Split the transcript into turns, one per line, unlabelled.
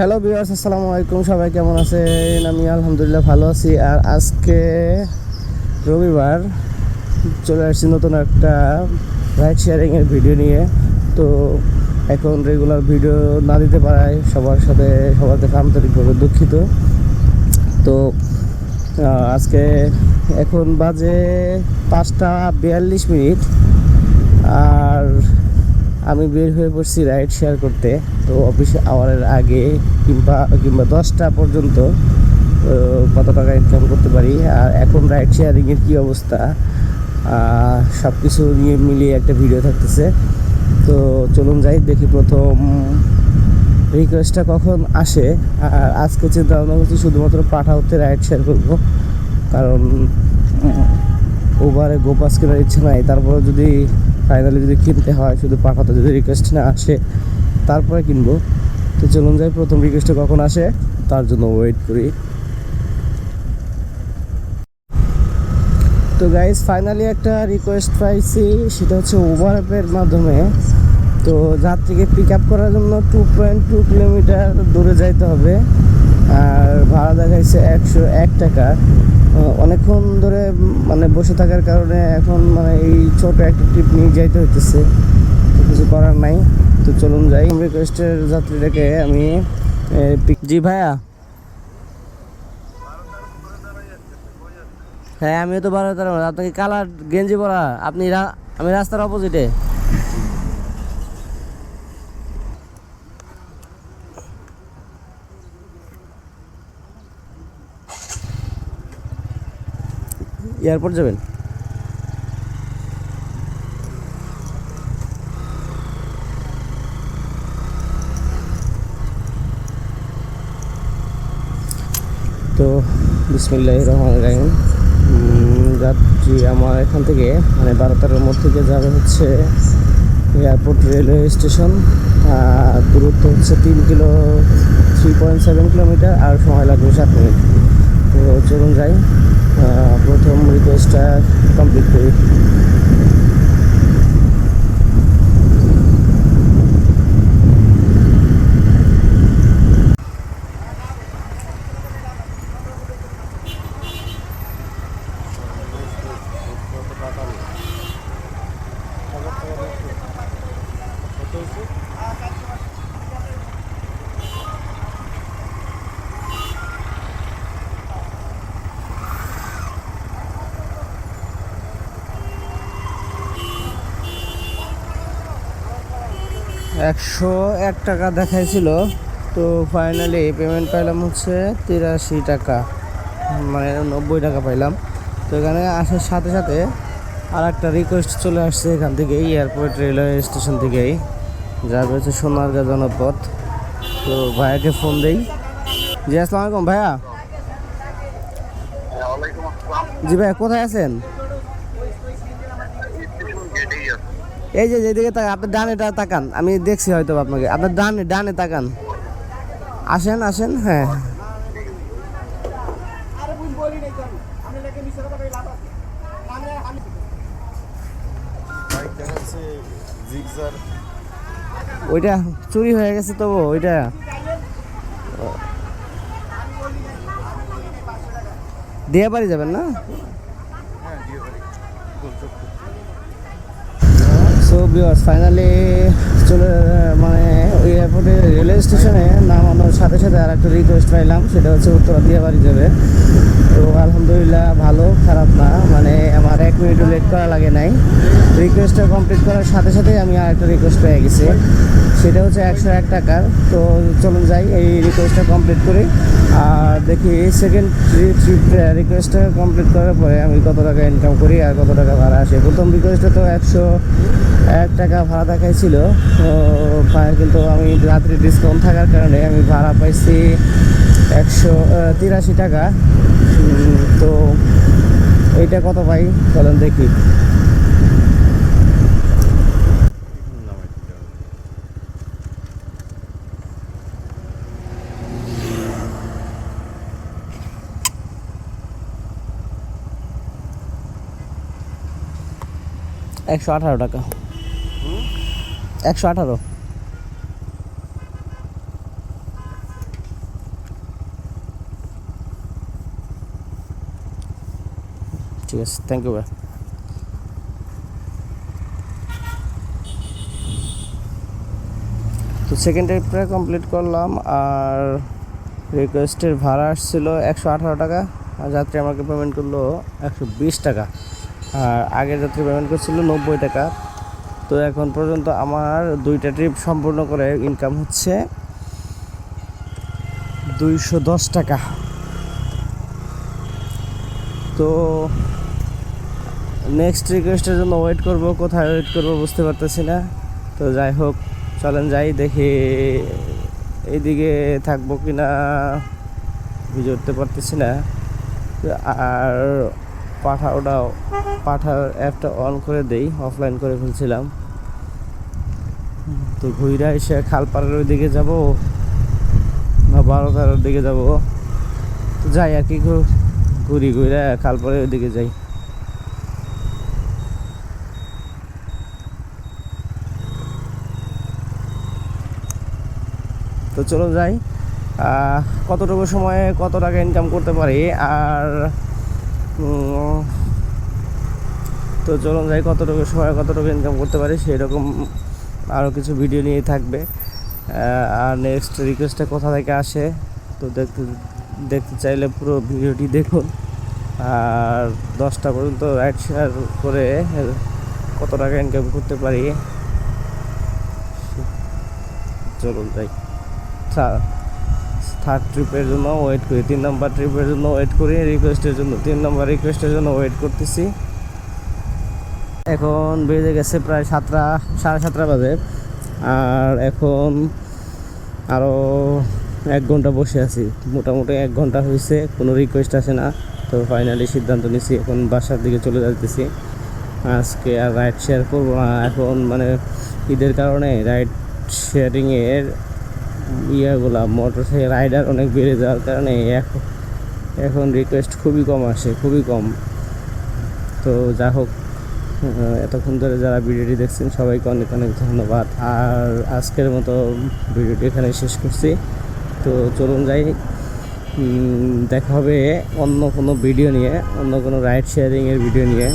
Hello বিয়ার্স আসসালামু আলাইকুম। সবাই কেমন আছেন? আমি আলহামদুলিল্লাহ ভালো আছি। আর আজকে রবিবার চলে আসছি নতুন একটা রাইড শেয়ারিংয়ের ভিডিও নিয়ে। তো এখন রেগুলার ভিডিও না দিতে পারায় সবার সাথে, সবার কাছে আন্তরিকভাবে দুঃখিত। তো আজকে এখন বাজে পাঁচটা বিয়াল্লিশ মিনিট। আর আমি বের হয়ে পড়ছি রাইড শেয়ার করতে। তো অফিসে আওয়ারের আগে কিংবা কিংবা দশটা পর্যন্ত কত টাকা ইনকাম করতে পারি। আর এখন রাইড শেয়ারিংয়ের কী অবস্থা? সব কিছু নিয়ে মিলিয়ে একটা ভিডিও থাকতেছে। তো চলুন যাই, দেখি প্রথম রিকোয়েস্টটা কখন আসে। আর আজকে চিন্তা ভাবনা করছি শুধুমাত্র পাঠাওতে রাইড শেয়ার করব। কারণ ওভারে গোপাস কেনার ইচ্ছে নাই। তারপরে যদি ফাইনালি যদি কিনতে হয়, শুধু পাঠাতে যদি রিকোয়েস্ট না আসে, তারপরে কিনবো। তো চলুন যাই, প্রথম রিকোয়েস্টটা কখন আসে, তার জন্য ওয়েট করি। তো গাইজ ফাইনালি একটা রিকোয়েস্ট পাইছি, সেটা হচ্ছে ওভার অ্যাপের মাধ্যমে। তো যাত্রীকে পিক আপ করার জন্য টু পয়েন্ট টু কিলোমিটার দূরে যাইতে হবে। আর ভাড়া দেখাইছে একশো এক টাকা। অনেকক্ষণ ধরে মানে বসে থাকার কারণে এখন মানে এই ছোট একটা ট্রিপ নিয়ে যাইতে হইতেছে। কিছু করার নাই। তো চলুন যাই। রিকোয়েস্টের যাত্রীটাকে আমি জি ভাইয়া। হ্যাঁ আমিও তো বারো তেরো। আপনাকে কালার গেঞ্জি পরা। আপনি আমি রাস্তার অপোজিটে এয়ারপোর্ট যাবেন? তো বিসমিল্লাহ রহমান রাহিম। যাত্রী আমার এখান থেকে মানে বারো তেরোর মধ্যে থেকে যাবে হচ্ছে এয়ারপোর্ট রেলওয়ে স্টেশন। দূরত্ব হচ্ছে তিন kilo three point seven kilometre আর সময় লাগবে সাত মিনিট। তো চলুন যাই। প্রথম রিকোয়েস্টটা কমপ্লিট একশো এক টাকা দেখাইছিল। তো ফাইনালি পেমেন্ট পাইলাম হচ্ছে তিরাশি টাকা। মানে নব্বই টাকা পাইলাম। তো এখানে আসার সাথে সাথে আর একটা রিকোয়েস্ট চলে আসছে এখান থেকেই এয়ারপোর্ট রেলওয়ে স্টেশন থেকেই। যা রয়েছে সোনারগাঁ জনপথ। তো ভাইয়াকে ফোন দেই। জি আসসালামু আলাইকুম ভাইয়া। জি ভাইয়া কোথায় আছেন
স্টেশন গেটেই আছে
এই যে যেদিকে তাকান, আপনার ডানেটা তাকান, আমি দেখছি হয়তো আপনাকে। আপনার ডানে ডানে তাকান। আসেন আসেন হ্যাঁ। ওইটা চুরি হয়ে গেছে তবু, ওইটা। দিয়ে বাড়ি যাবেন না?
হ্যাঁ
বিয়ার্স ফাইনালি চলে মানে ওই এয়ারপোর্টে রেলওয়ে স্টেশনে নামানোর সাথে সাথে আর একটা রিকোয়েস্ট পাইলাম, সেটা হচ্ছে উত্তরা দিয়ে বাড়ি যাবে। তো আলহামদুলিল্লাহ ভালো, খারাপ না। মানে আমার এক মিনিটও লেট করা লাগে নাই। রিকোয়েস্টটা কমপ্লিট করার সাথে সাথেই আমি আর একটা রিকোয়েস্ট পেয়ে গেছি। সেটা হচ্ছে একশো এক টাকার। তো চলুন যাই, এই রিকোয়েস্টটা কমপ্লিট করি। আর দেখি সেকেন্ড রিকোয়েস্টটা কমপ্লিট করার পরে আমি কত টাকা ইনকাম করি আর কত টাকা ভাড়া আসে। প্রথম রিকোয়েস্টে তো একশো এক টাকা ভাড়া দেখাইছিল। তো কিন্তু আমি রাত্রি ডিসকাউন্ট থাকার কারণে আমি ভাড়া পাইছি একশো তিরাশি টাকা। তো এইটা কত পাই চলেন দেখি। একশো আঠারো টাকা। একশো আঠারো? ঠিক আছে থ্যাংক ইউ ভাই তো সেকেন্ড ট্রিপটা কমপ্লিট করলাম আর রিকোয়েস্টের ভাড়া আসছিল একশো আঠারো টাকা আর যাত্রী আমাকে পেমেন্ট করল একশো বিশ টাকা আর আগের যাত্রী পেমেন্ট করছিল নব্বই টাকা। তো এখন পর্যন্ত আমার দুইটা ট্রিপ সম্পূর্ণ করে ইনকাম হচ্ছে দুইশো দশ টাকা। তো নেক্সট রিকোয়েস্টের জন্য ওয়েট করব, কোথায় ওয়েট করব বুঝতে পারতেছি না। তো যাই হোক, চলেন যাই, দেখি এইদিকে থাকব কি না বুঝে উঠতে পারতেছি না। আর পাঠা ওটাও পাঠার অ্যাপটা অন করে দেই অফলাইন করে ফেলছিলাম। তো ঘুইরা এসে খালপাড়ের ওই দিকে যাব, না বারোটার দিকে যাব। তো যাই আর কি ঘুরি ঘুরে খালপাড়ের ওই দিকে যাই। তো চলো যাই। কতটুকু সময়ে কত টাকা ইনকাম করতে পারি? আর তো চলুন যাই, কতটুকু সময় কতটুকু ইনকাম করতে পারি সেই রকম আরও কিছু ভিডিও নিয়ে থাকবে। আর নেক্সট রিকোয়েস্টটা কোথা থেকে আসে, তো দেখতে দেখতে চাইলে পুরো ভিডিওটি দেখুন। আর দশটা পর্যন্ত রাইড শেয়ার করে কত টাকা ইনকাম করতে পারি, চলুন যাই। থার্ড ট্রিপের জন্য ওয়েট করি। তিন নম্বর ট্রিপের জন্য ওয়েট করি রিকোয়েস্টের জন্য। তিন নম্বর রিকোয়েস্টের জন্য ওয়েট করতেছি। এখন বেজে গেছে প্রায় সাতটা, সাড়ে সাতটা বাজে। আর এখন আরও এক ঘণ্টা বসে আছি। মোটামুটি এক ঘণ্টা হয়েছে কোনো রিকোয়েস্ট আসে না। তো ফাইনালি সিদ্ধান্ত নিছি, এখন বাসার দিকে চলে যাইতেছি। আজকে আর রাইড শেয়ার করব না। এখন মানে ঈদের কারণে রাইড শেয়ারিংয়ের ইয়েগুলা মোটর সাইকেল রাইডার অনেক বেড়ে যাওয়ার কারণে এখন এখন রিকোয়েস্ট খুবই কম আসে, খুবই কম। তো যা হোক এতক্ষণ ধরে যারা ভিডিওটি দেখছেন, সবাইকে অনেক অনেক ধন্যবাদ। আর আজকের মতো ভিডিওটি এখানে শেষ করছি। তো চলুন যাই। দেখা হবে অন্য কোনো ভিডিও নিয়ে, অন্য কোনো রাইড শেয়ারিংয়ের ভিডিও নিয়ে।